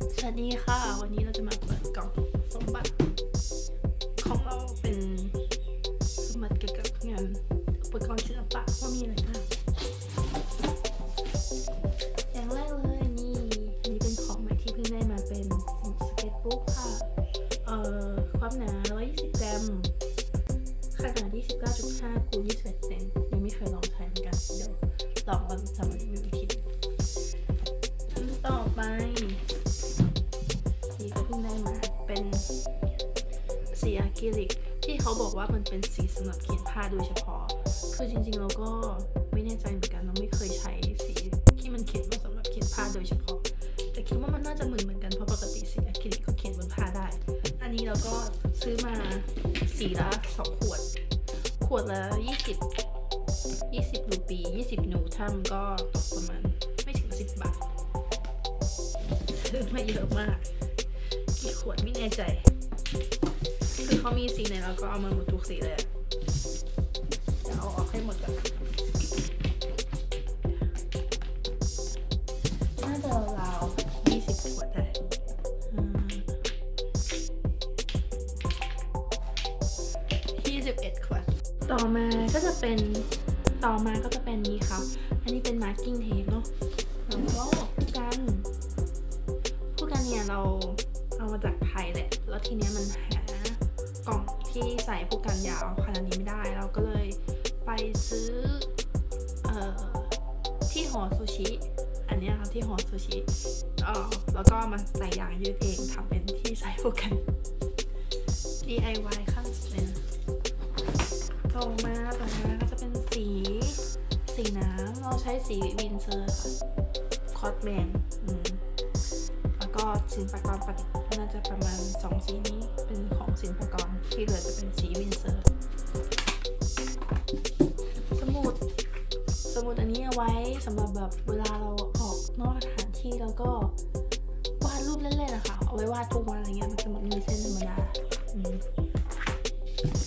สวัสดีค่ะ วันนี้เราจะมาเปิดกล่องสมบัติ ของเราเป็นสมบัติเกี่ยวกับงานอุปกรณ์ศิลปะว่ามีอะไรบ้างอย่างแรกเลยนี่อันนี้เป็นของใหม่ที่เพิ่งได้มาเป็นสเก็ตบุ๊กค่ะเอ่อความหนา 120 กรัมขนาด 29.5คูณ21เซนยังไม่เคยลองใช้เหมือนกันเดี๋ยวลองมาทำรีวิว อะคริลิกที่เขาบอกว่ามันเป็นสีสำหรับเขียนผ้าโดยเฉพาะ คือจริงๆเราก็ไม่แน่ใจเหมือนกันเราไม่เคยใช้สีที่มันเขียนมาสำหรับเขียนผ้าโดยเฉพาะ แต่คิดว่ามันน่าจะเหมือนเหมือนกันเพราะปกติสีอะคริลิกก็เขียนบนผ้าได้ อันนี้เราก็ซื้อมาสีละสองขวด ขวดละ20 20รูปี20นูทัมก็ตกประมาณไม่ถึง10บาทซื้อมาเยอะมาก กี่ขวดไม่แน่ใจ คือเขามีสีไหนเราก็เอามาหมดทุกสีเลยเดี๋ยวเอาออกให้หมดก่อนน่าจะราวยี่สิบขวดได้ยี่สิบเอ็ดขวด ต่อมาก็จะเป็นต่อมาก็จะเป็นนี้ครับอันนี้เป็นมาร์กิ้งเทปเนาะแล้วก็ผู้กันผู้กันเนี่ยเราเอามาจากไทยแหละ แล้วทีเนี้ยมันหา กล่องที่ใส่ผู้กันยาวขนาดนี้ไม่ได้ เราก็เลยไปซื้อออที่หอซูชิ อันนี้ครับที่หอซูชิเออแล้วก็มาใส่ยางยืดเองทำเป็นที่ใส่ผู้กัน DIY ขั้นสุดเลยนต่อมาต่อมาก็จะเป็นสี สีน้ำเราใช้สีวินเซอร์ค่ะคอตแมนอืม สินปากรปฏิน่าจะประมาณสองสีนี้เป็นของสินปากรที่เหลือจะเป็นสีวินเซอร์ สมุด สมุดอันนี้เอาไว้สำหรับแบบเวลาเราออกนอกสถานที่แล้วก็วาดรูปเล่นๆนะคะเอาไว้วาดทุกวันอะไรเงี้ยมันสมุดมีเส้นธรรมดา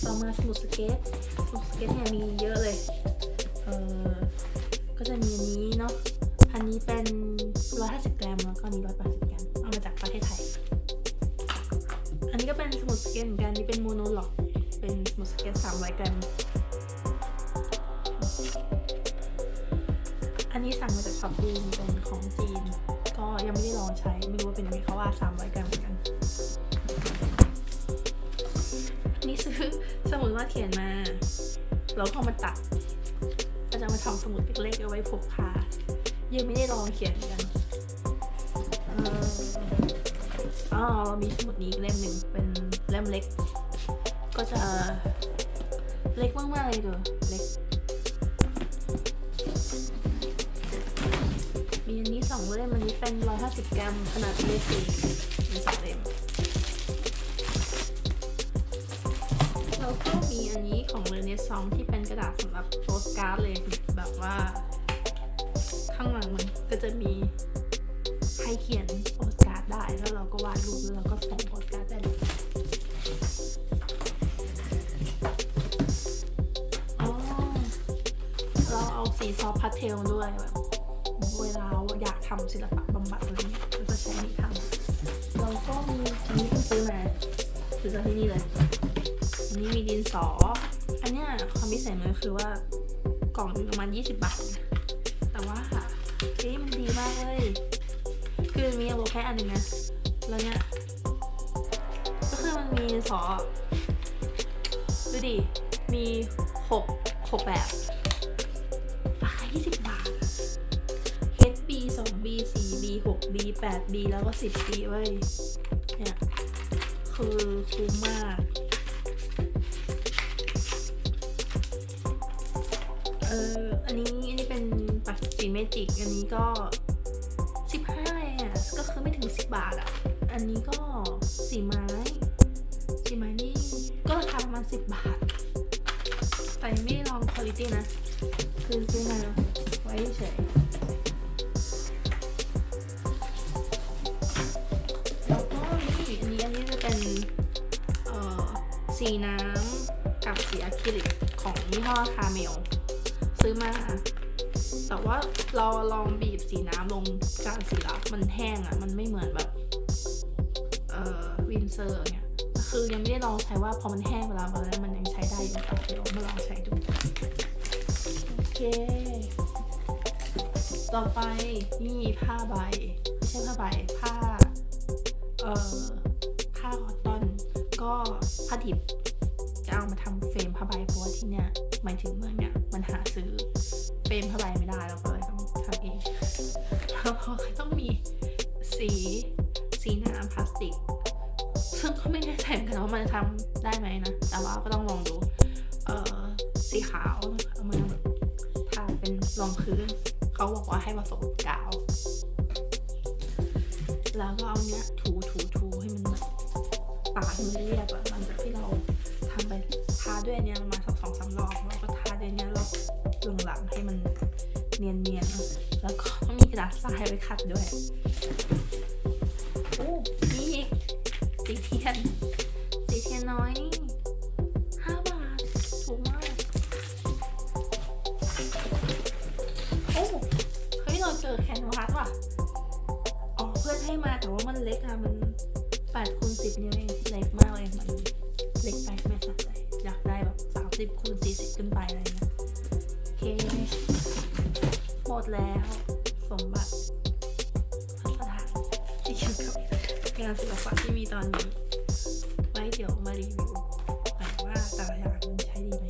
ต่อมาสมุดสเก็ตสมุดสเก็ตเนี่ยมีเยอะเลยเออก็จะมีอันนี้เนาะอันนี้เป็น150 กรัมแล้วก็นี้180 เอามาจากประเทศไทย อันนี้ก็เป็นสมุดสเก็ตเหมือนกันนี่เป็นโมโนล็อก เป็นสมุดสเก็ต300กรัมอันนี้สั่งมาจากช็อปปี้เป็นของจีน ก็ยังไม่ได้ลองใช้ ไม่รู้ว่าเป็นยังไงเขาว่า300กรัมเหมือนกันนนี้ซื้อสมุดวาดเขียนมา แล้วก็เอมาตัดก็จะมาทำสมุดเล็กๆเอาไว้พกพายังไม่ได้ลองเขียนกัน อ่ออ๋อเรามีสมุดนี้เล่มหนึ่งเป็นเล่มเล็ก ก็จะเล็กมากๆเลยเด้อเล็ก มีอันนี้สองเล่มอันนี้เป็นร้อยห้าสิบกรัมขนาดเลสีมีสองเล่มแล้วก็มีอันนี้ของเรเนซองที่เป็นกระดาษสำหรับโปสการ์ดเลยแบบว่า ข้างหลังมันก็จะมี เขียนโปสการ์ดได้แล้วเราก็วาดรูปแล้วเราก็ส่งโปสการ์ดได้เลยอ๋อเราเอาสีซอฟต์พาสเทลด้วยแบบเวลาอยากทำศิลปะบำบัดอะไรเงี้ยเราก็ใช้นี่ทำเราก็มีอันนี้ซื้อมาซื้อจากที่นี่เลยอันนี้มีดินสอ อันเนี้ยความพิเศษมันคือว่ากล่องหนึงประมาณ 20 บาท แต่ว่าเฮ้ยมันดีมากเลย คือมีเอาแค่อันหนึ่งนะแล้วเนี้ยก็คือมันมีสอดูดิ มีหกหกแบบราคา20 บาท HB 2B 4B 6B 8B แล้วก็ 10B เว้ย เนี่ย คือคุ้มมากเอออันนี้อันนี้เป็นปักสีเมจิก อันนี้ก็ ก็คือไม่ถึงสิบบาทอะ อันนี้ก็สีไม้ สีไม้นี่ก็ราคาประมาณสิบบาท แต่ไม่ลองคุณภาพนะ คือซื้อมาไว้เฉยแล้วก็นี่อันนี้อันนี้จะเป็นเอ่อสีน้ำกับสีอะคริลิกของยี่ห้อคาเมล ซื้อมา แต่ว่าเราลองบีบสีน้ำลงกลางสีละมันแห้งอะ่ะ มันไม่เหมือนแบบวินเซอร์เนี่ยคือยังไม่ได้ลองใช้ว่าพอมันแห้งไปแล้วแล้วมันยังใช้ได้อยู่หรือเปล่าเดี๋ยวมาลองใช้ดู โอเค ต่อไปนี่ผ้าใบไม่ใช่ผ้าใบผ้า เอ่อผ้าคอตตอน ก็ผ้าดิบจะเอามาทำเฟรมผ้าใบเพราะว่าที่เนี่ยหมายถึงเมืองเนี่ยมันหาซื้อ เฟรมผ้าใบไม่ได้เราก็เลยต้องทำเองแล้วก็ต้องมีสีสีน้ำพลาสติก ซึ่งก็ไม่แน่ใจเหมือนกันว่ามันจะทำได้ไหมนะ แต่ว่าก็ต้องลองดูเอ่อสีขาวเอามาแบบทาเป็นรองพื้นเขาบอกว่าให้ผสมกาว แล้วก็เอาเนี้ยถูถูถูให้มันแบบปาดให้มันเรียบอะหลังจากที่เราทำไปทาด้วยเนี้ยประมาณสักสองสามรอบแล้วก็ทาด้วยเนี้ย ทรายไว้ขัดด้วยโอ้นี่อีกสีเทียน สีเทียนน้อยนี่ห้าบาท ถูกมาก โอ้ เฮ้ย เราเจอแคนวาสว่ะ อ๋อ เพื่อนให้มาแต่ว่ามันเล็กอะมันแปดคูณสิบนิ้วเองเล็กมากเลยมันเล็กไปไม่สะใจอยากได้แบบสามสิบคูณ สมบัติสถานที่เกี่ยวกับงานศิลปะที่มีตอนนี้ ไว้เดี๋ยวมารีวิวว่าแต่ละอย่างมันใช้ดีไหม